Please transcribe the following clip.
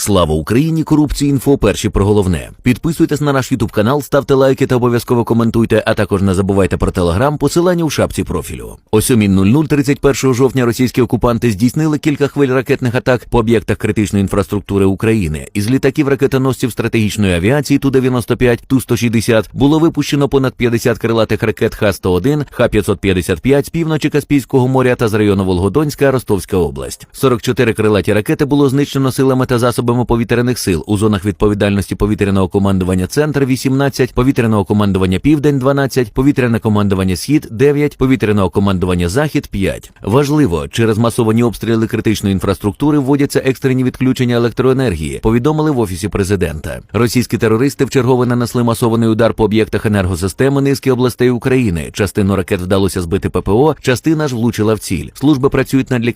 Слава Україні! Корупції інфо перші про головне. Підписуйтесь на наш Ютуб канал, ставте лайки та обов'язково коментуйте, а також не забувайте про телеграм, посилання у шапці профілю. О 7.00 31 жовтня російські окупанти здійснили кілька хвиль ракетних атак по об'єктах критичної інфраструктури України. Із літаків ракетоносців стратегічної авіації Ту-95, Ту-160 було випущено понад 50 крилатих ракет Х-101, Х-555 з півночі Каспійського моря та з району Волгодонська, Ростовська область. 44 крилаті ракети було знищено силами та засобами повітряних сил у зонах відповідальності повітряного командування Центр 18, повітряного командування Південь 12, повітряне командування Схід 9, повітряного командування Захід 5. Важливо, через масовані обстріли критичної інфраструктури вводяться екстрені відключення електроенергії. Повідомили в офісі президента. Російські терористи вчергове нанесли масований удар по об'єктах енергосистеми низки областей України. Частину ракет вдалося збити ППО, частина ж влучила в ціль. Служби працюють над ліквідацією